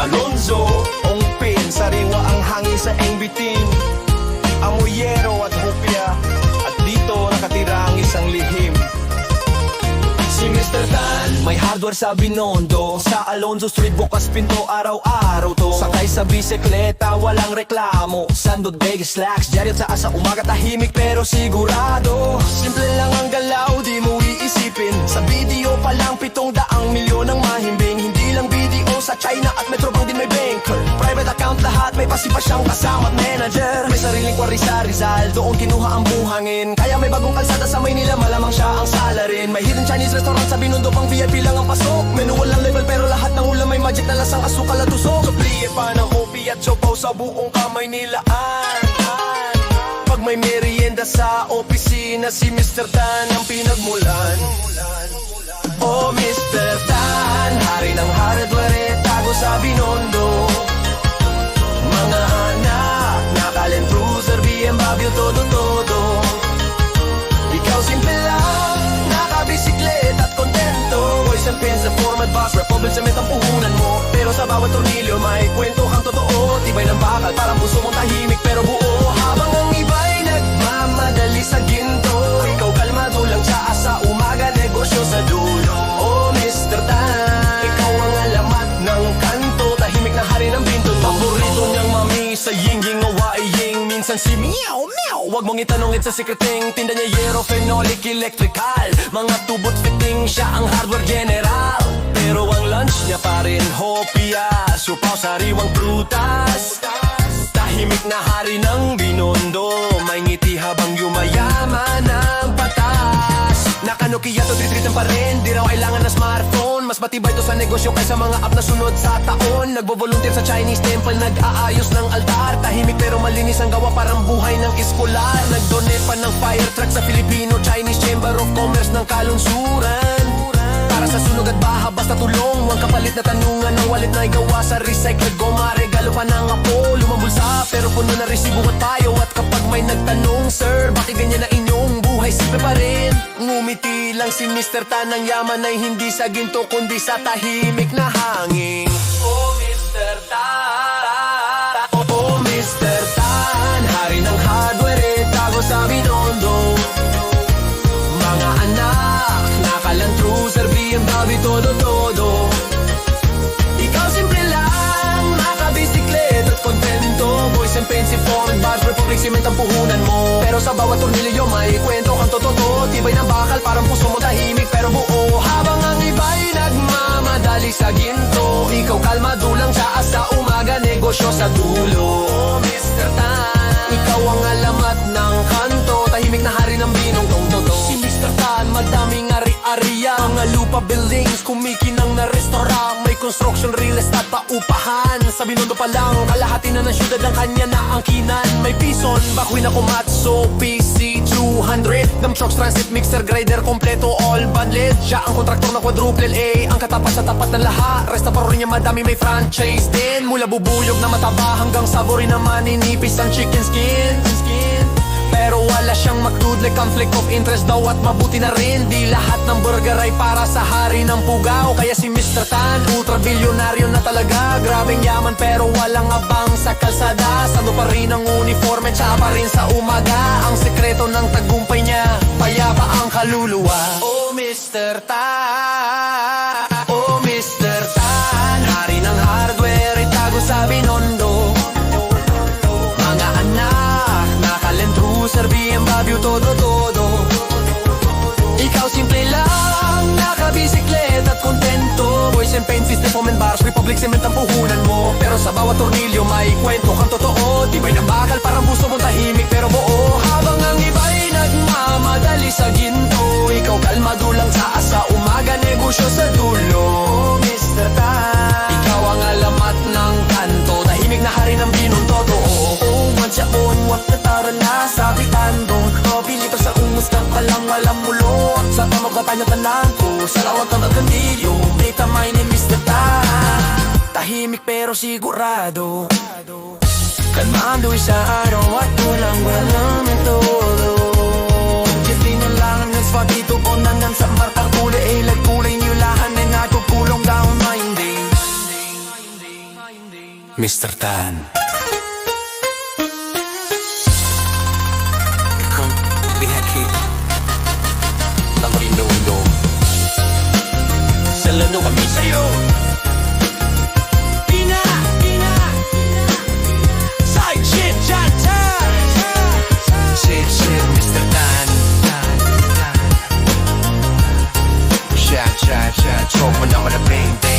Alonzo Ongpin, sariwa ang hangin sa engbitin. Amoyero at hopya At dito nakatira ang isang lihim. Si Mr. Dan May hardware sa Binondo. Sa Alonzo Street bukas pinto araw-araw to. Sakay sa bisikleta walang reklamo. Sandod big slacks Diyan sa asa umaga tahimik pero sigurado. Simple lang ang galaw di mo iisipin. Sa video pa lang pitong daang milyon ang mahimbing. Hindi lang video sa China may pasipa siyang kasama at manager. May sariling kwari sa Rizal Doon kinuha ang buhangin. Kaya may bagong kalsada sa Maynila Malamang siya ang salarin May hidden Chinese restaurant sa Binondo Pang VIP lang ang pasok. Menu walang level pero lahat ng ulam May magic na lasang asukal at usok Supliye pa ng kopi at siopaw Sa buong kamay nilaan Pag may merienda sa opisina Si Mr. Dan ang pinagmulan. Oh Mr. Tan sa bawat tornilyo May kwento kang totoo. Tibay ng bakal Parang puso mong tahimik Pero buo. Habang ang iba'y nagmamadali sa ginto Ikaw kalmado lang sa umaga Negosyo sa dulo. Oh Mr. Tan Ikaw ang alamat ng kanto. Tahimik na hari ng binto Paborito niyang mami sa yingying o waiying Minsan si meow meow Huwag mong itanong it's a secret thing. Tinda niya yero, phenolic, electrical. Mga tubot fitting siya ang hardware general sariwang prutas. Tahimik na hari ng binondo. May ngiti habang yumayaman ng patas. Nakanukiya to tritritan pa rin Di raw kailangan na smartphone. Mas matibay to sa negosyo kaysa mga app na sunod sa taon. Nagbo-volunteer sa Chinese temple. Nag-aayos ng altar. Tahimik pero malinis ang gawa. Parang buhay ng eskolar Nag-donate pa ng fire truck sa Filipino Chinese Chamber of Commerce ng kalunsuran sa sunog at baha basta tulong Huwag kapalit na tanungan ng wallet na igawa sa recycled goma Regalo pa ng apo, lumang bulsa Pero puno na resibo at payo At kapag may nagtanong Sir, bakit ganyan na inyong buhay? Simple pa rin Ngumiti lang si Mr. Tan Ang yaman ay hindi sa ginto Kundi sa tahimik na hangin todo-todo Ikaw simple lang Nakabisikleta at kontento Boys and pencil, foreign bars Republic cement ang puhunan mo. Pero sa bawat tornilyo may kwento kang totoo Tibay ng bakal, parang puso mo tahimik Pero buo Habang ang iba'y nagmamadali sa ginto Ikaw kalmado lang sa asa umaga Negosyo sa dulo. Mr. Tan Ikaw ang alamat Buildings, kumikinang na restaurant. May construction, real estate, paupahan. Sa Binondo pa lang, kalahati na ng syudad ang kanya na angkinan May pison, bakuin na kumatso, PC 200 Ng trucks, transit, mixer, grinder, kompleto, all bandled Siya ang kontraktor na quadruple A Ang katapat sa tapat ng lahat. Resta pa rin niya madami may franchise din. Mula bubuyog na mataba hanggang sabori na maninipis ang chicken skin, skin. Pero wala like conflict of interest daw at mabuti na rin. Di lahat ng burger ay para sa hari ng pugaw. Kaya si Mr. Tan, ultra bilyonaryo na talaga. Grabing yaman pero walang abang sa kalsada. Sando pa rin ang uniforme, tsaka pa rin sa umaga. Ang sekreto ng tagumpay niya, payapa ang kaluluwa. Oh Mr. Tan, sa bawat tornilyo may kwento kang totoo. Tibay ng bakal parang gusto mong tahimik Tahimik pero sigurado. Kalmado sa araw at tulang walang metodo. Jeffrey na lang ng spagito Kondanan sa markang kulay Ilag kulay niyo lahan Ng ato pulong down minding. Mr. Tan phenomenal being